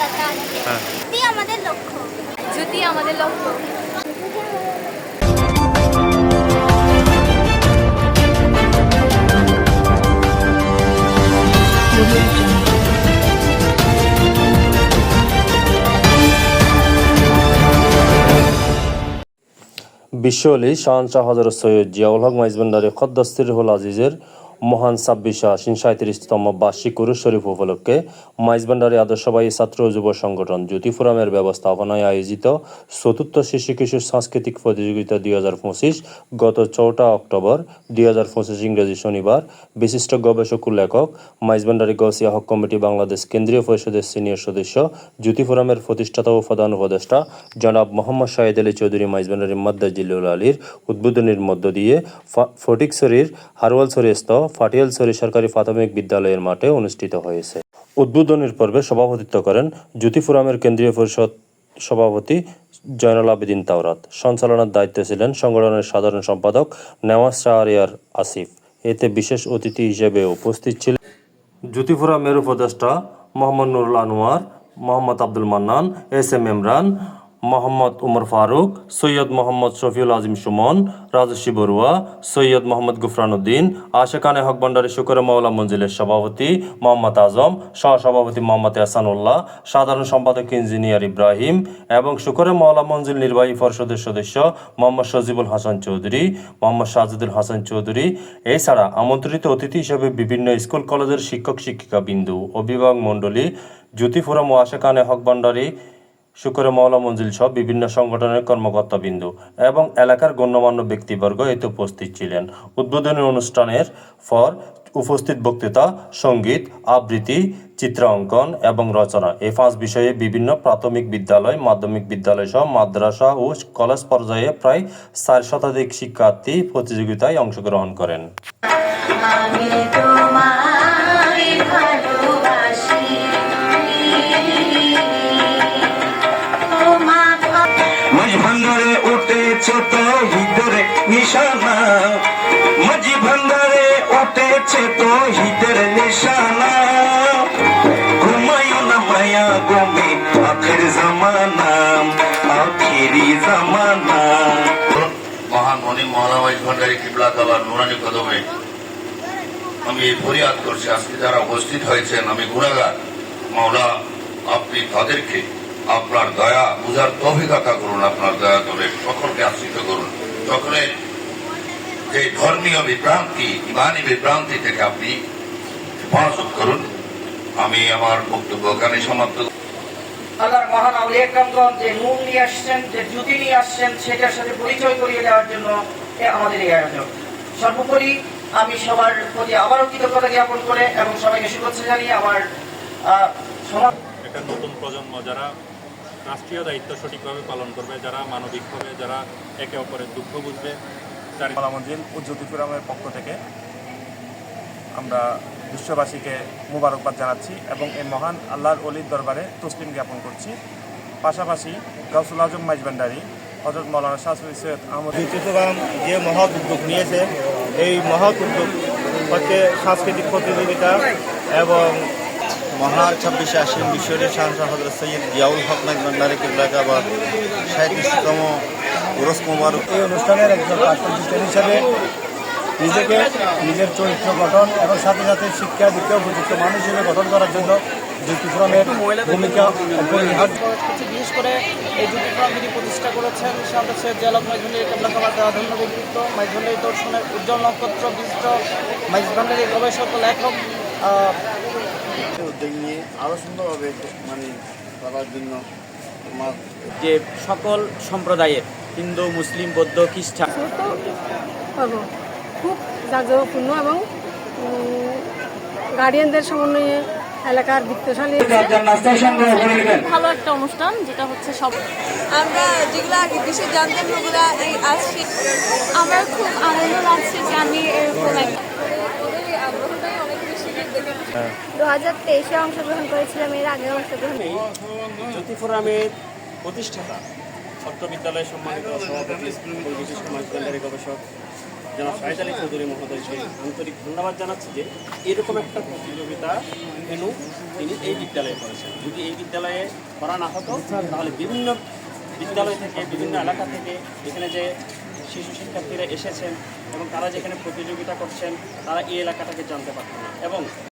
সফলতা। এটি আমাদের লক্ষ্য যদি আমাদের লক্ষ্য বিশ্ব আলী শাহনশাহ হজরত সৈয়দ জিয়াউল হক মাইজবান্ডারি খদ্দস্তির হল আজিজের মহান ছাব্বিশে আশ্বিন সাঁত্রিশতম বার্ষিক উরুস শরীফ উপলক্ষে মাইজবান্ডারি আদর্শবাহী ছাত্র যুব সংগঠন জ্যোতি ফোরামের ব্যবস্থাপনায় আয়োজিত চতুর্থ শিশু কিশোর সাংস্কৃতিক প্রতিযোগিতা দুই হাজার পঁচিশ গত চৌঠা অক্টোবর দুই হাজার পঁচিশ ইংরেজি শনিবার বিশিষ্ট গবেষক ও লেখক মাইজবান্ডারি গৌসিয়া হক কমিটি বাংলাদেশ কেন্দ্রীয় পরিষদের সিনিয়র সদস্য জ্যোতি ফোরামের প্রতিষ্ঠাতা ও প্রধান উপদেষ্টা জনাব মোহাম্মদ শাহিদ আলী চৌধুরী মাইজবান্ডারি মাদ্দাজিল্লুল আলীর উদ্বোধনের মধ্য দিয়ে ফটিকছড়ির হারওয়ালছড়িস্থ ফাটিয়ালছড়ি সরকারি প্রাথমিক বিদ্যালয়ের মাঠে অনুষ্ঠিত হয়েছে। উদ্বোধনের পর্বে সভাপতিত্ব করেন জ্যোতি ফোরামের কেন্দ্রীয় পরিষদ সভাপতি জয়নাল আবেদিন তাওরাত। সঞ্চালনার দায়িত্বে ছিলেন সংগঠনের সাধারণ সম্পাদক নেওয়াজ শাহরিয়ার আসিফ। এতে বিশেষ অতিথি হিসেবে উপস্থিত ছিলেন জ্যোতি ফোরামের উপদেষ্টা মোহাম্মদ নুরুল আনোয়ার, মোহাম্মদ আব্দুল মান্নান, এস এম ইমরান মোহাম্মদ উমর ফারুক সৈয়দ মোহাম্মদ শফিউল আজিম সুমন রাজস্বী বড়ুয়া সৈয়দ মোহাম্মদ গুফরানুদ্দিন আশেকানে হক ভান্ডারী শুকরে মাওলা মঞ্জিলের সভাপতি মোহাম্মদ আজম সহসভাপতি মোহাম্মদ এহসানুল্লাহ সাধারণ সম্পাদক ইঞ্জিনিয়ার ইব্রাহিম এবং শুকরে মাওলা মঞ্জিল নির্বাহী পরিষদের সদস্য মোহাম্মদ সজিবুল হাসান চৌধুরী মোহাম্মদ সাজিদুল হাসান চৌধুরী এছাড়া আমন্ত্রিত অতিথি হিসেবে বিভিন্ন স্কুল, কলেজের শিক্ষক, শিক্ষিকা বিন্দু, অভিভাবক মণ্ডলী জ্যোতি ফোরাম ও আশেকানে হক ভান্ডারী শুকরে মাওলা মঞ্জিল সহ বিভিন্ন সংগঠনের কর্মকর্তা বিন্দু এবং এলাকার গণ্যমান্য ব্যক্তিবর্গ এতে উপস্থিত ছিলেন। উদ্বোধনী অনুষ্ঠানের পর উপস্থিত বক্তৃতা, সংগীত, আবৃত্তি, চিত্রাঙ্কন এবং রচনা। এই পাঁচ বিষয়ে বিভিন্ন প্রাথমিক বিদ্যালয়, মাধ্যমিক বিদ্যালয় সহ মাদ্রাসা ও কলেজ পর্যায়ে প্রায় চার শতাধিক শিক্ষার্থী প্রতিযোগিতায় অংশগ্রহণ করেন। উঠেছে তো নিশানা। মাঝ ভান্ডারে উঠেছে তো হিদের নিশানা। ঘুমায়ো না মায়া গোমে আখের জামানা, আখেরি জামানা। মহান মনি মহানামাজ ভান্ডারী কিবলা কাবার নুরানি কদমে আমি ফরিয়াদ করছি। আজকে যারা উপস্থিত হয়েছেন, আমি গুণাগার। মাওলা, আপনি তাদেরকে আপনার দয়া বুঝার তভিকতা করুন আপনার দয়া করে সকলকে আশ্রিত করুন। সকলের যে ধর্মীয় বিভ্রান্তি ইমানি বিভ্রান্তি থেকে আপনি হেফাজত করুন আমি আমার বক্তব্য এখানে সমাপ্ত আল্লাহর মহান আউলিয়া একরামগণ যে নূর নিয়ে আসছেন যে জ্যোতি নিয়ে আসছেন সেটার সাথে পরিচয় করিয়ে দেওয়ার জন্য এ আমাদের এই আয়োজন। সর্বোপরি আমি সবার প্রতি আবারও কৃতজ্ঞতা জ্ঞাপন করে এবং সবাইকে শুভেচ্ছা জানিয়ে আমার আহ, সমাজ একটা নতুন প্রজন্ম যারা রাষ্ট্রীয় দায়িত্ব সঠিকভাবে পালন করবে যারা মানবিক হবে যারা একে অপরের দুঃখ বুঝবে চারি মালা ও জ্যোতি ফোরামের পক্ষ থেকে। আমরা বিশ্ববাসীকে মুবারকবাদ জানাচ্ছি এবং এই মহান আল্লাহর অলির দরবারে তসলিম জ্ঞাপন করছি। পাশাপাশি গাউসুল আজম মাইজবান্ডারি হজরত মৌলানা শাহ সৈয়দ আহমদ চট্টগ্রাম যে মহৎ উদ্যোগ নিয়েছে এই মহৎ উদ্যোগ হচ্ছে সাংস্কৃতিক প্রতিযোগিতা এবং মহা ছাব্বিশে আশ্বিন বিশ্বরের শাহজাহ হজরত সৈয়দ জিয়াউল হক নাজমান্ডারি কিবলাকা বা সাঁত্রিশতম উরস মোবারক। এই অনুষ্ঠানের একজন পার্টিসিপেন্ট হিসাবে নিজেকে নিজের চরিত্র গঠন এবং সাথে সাথে শিক্ষা দীক্ষা উপযুক্ত মানুষ হিসেবে গঠন করার জন্য জ্যোতিক্রমের ভূমিকা অপরিহার্য বিশেষ করে এই দুটি যিনি প্রতিষ্ঠা করেছেন সে হচ্ছে জেলক মাইজভান্ডারি কেবলাকাবার ধন্য ব্যক্তিত্ব মাইজভান্ডারি দর্শনের উজ্জ্বল নক্ষত্র বিশিষ্ট মাইজভান্ডারি গবেষক লেখক আহ, উদ্যোগ নিয়ে আরও সুন্দরভাবে মানে করার জন্য আমার যে সকল সম্প্রদায়ের হিন্দু মুসলিম বৌদ্ধ খ্রিস্টান। খুব জাঁকজমকপূর্ণ এবং গার্ডিয়ানদের সমন্বয়ে এলাকার বৃত্তশালী ভালো একটা অনুষ্ঠান যেটা হচ্ছে সব আমরা যেগুলো আগে বেশি জানতাম ওগুলো এই আজকে আমার খুব আনন্দ লাগছে যে আমি এরকম একটা দু হাজার অংশগ্রহণ করেছিলাম, এর আগে অংশগ্রহণ জ্যোতি ফোরামের প্রতিষ্ঠাতা, ছাত্র বিদ্যালয় সম্মানিত সভাপতি এবং বিশিষ্ট মাইজভান্ডারি গবেষক জনাব শাহিদ চৌধুরী মহোদয়কে আন্তরিক ধন্যবাদ জানাচ্ছি যে এরকম একটা প্রতিযোগিতা ভেনু তিনি এই বিদ্যালয়ে করেছেন। যদি এই বিদ্যালয়ে করা না হতো, তাহলে বিভিন্ন বিদ্যালয় থেকে, বিভিন্ন এলাকা থেকে এখানে যে শিশু শিক্ষার্থীরা এসেছেন এবং তারা যেখানে প্রতিযোগিতা করছেন, তারা এই এলাকাটাকে জানতে পারতেন এবং